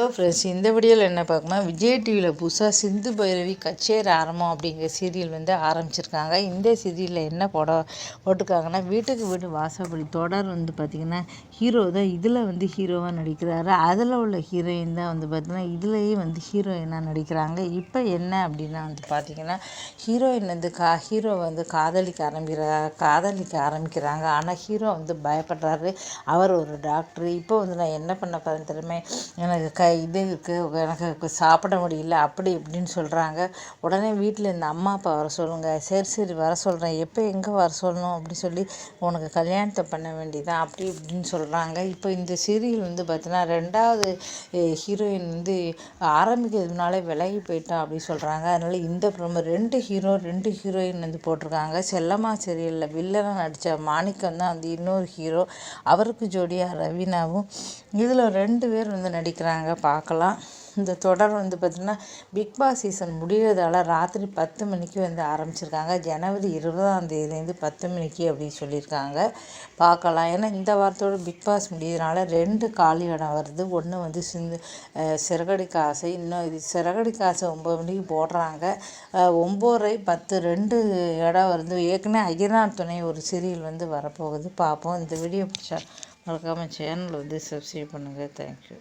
So friends இந்த வீடியோவில் என்ன பார்க்கணும் விஜய் டிவியில் புதுசாக சிந்து பைரவி கச்சேரி ஆரம்பம் அப்படிங்கிற சீரியல் வந்து ஆரம்பிச்சிருக்காங்க. இந்த சீரியலில் என்ன போட போட்டிருக்காங்கன்னா வீட்டுக்கு வீடு வாசப்படி தொடர் வந்து பார்த்திங்கன்னா ஹீரோ தான். இதில் வந்து ஹீரோவாக நடிக்கிறாரு. அதில் உள்ள ஹீரோயின் தான் வந்து பார்த்திங்கன்னா இதுலேயும் வந்து ஹீரோயினாக நடிக்கிறாங்க. இப்போ என்ன அப்படின்னா வந்து பார்த்திங்கன்னா ஹீரோயின் வந்து கா ஹீரோ வந்து காதலிக்க ஆரம்பிக்கிற காதலிக்க ஆரம்பிக்கிறாங்க. ஆனால் ஹீரோ வந்து பயப்படுறாரு. அவர் ஒரு டாக்டர் இப்போ வந்து நான் என்ன பண்ண போகிறேன் திறமை எனக்கு க இது இருக்குது எனக்கு சாப்பிட முடியல அப்படி இப்படின்னு சொல்கிறாங்க உடனே வீட்டில் இந்த அம்மா அப்பா வர சொல்லுங்கள் சரி சரி வர சொல்கிறேன் எப்போ எங்கே வர சொல்லணும் அப்படி சொல்லி உனக்கு கல்யாணத்தை பண்ண வேண்டியதான் அப்படி இப்படின்னு சொல்கிறாங்க இப்போ இந்த சீரியல் வந்து பார்த்தீங்கன்னா ரெண்டாவது ஹீரோயின் வந்து ஆரம்பிக்கிறதுனால விலகி போயிட்டான் அப்படி சொல்கிறாங்க அதனால் இந்த ப்ரோமோ ரெண்டு ஹீரோ ரெண்டு ஹீரோயின் வந்து போட்டிருக்காங்க. செல்லம்மா சீரியலில் வில்லனாக நடித்த மாணிக்கம் தான் வந்து இன்னொரு ஹீரோ அவருக்கு ஜோடியாக ரவீனாவும். இதில் ரெண்டு பேர் வந்து நடிக்கிறாங்க. பார்க்கலாம். இந்த தொடர் வந்து பார்த்திங்கன்னா பிக் பாஸ் சீசன் முடிகிறதால ராத்திரி பத்து மணிக்கு வந்து ஆரம்பிச்சிருக்காங்க. ஜனவரி இருபதாம் தேதிலேருந்து பத்து மணிக்கு அப்படின்னு சொல்லியிருக்காங்க. பார்க்கலாம். ஏன்னா இந்த வாரத்தோட பிக் பாஸ் முடியறதுனால ரெண்டு காலி இடம் வருது. ஒன்று வந்து சிந்து சிறகடி காசை இன்னும் இது சிறகடி காசை ஒம்பது மணிக்கு போடுறாங்க. ஒம்போரை பத்து ரெண்டு இடம் வருது. ஏற்கனவே அகிரான் துணை ஒரு சீரியல் வந்து வரப்போகுது. பார்ப்போம். இந்த வீடியோ பிடிச்சா மறக்காமல் சேனல் வந்து சப்ஸ்கிரைப் பண்ணுங்கள் தேங்க்யூ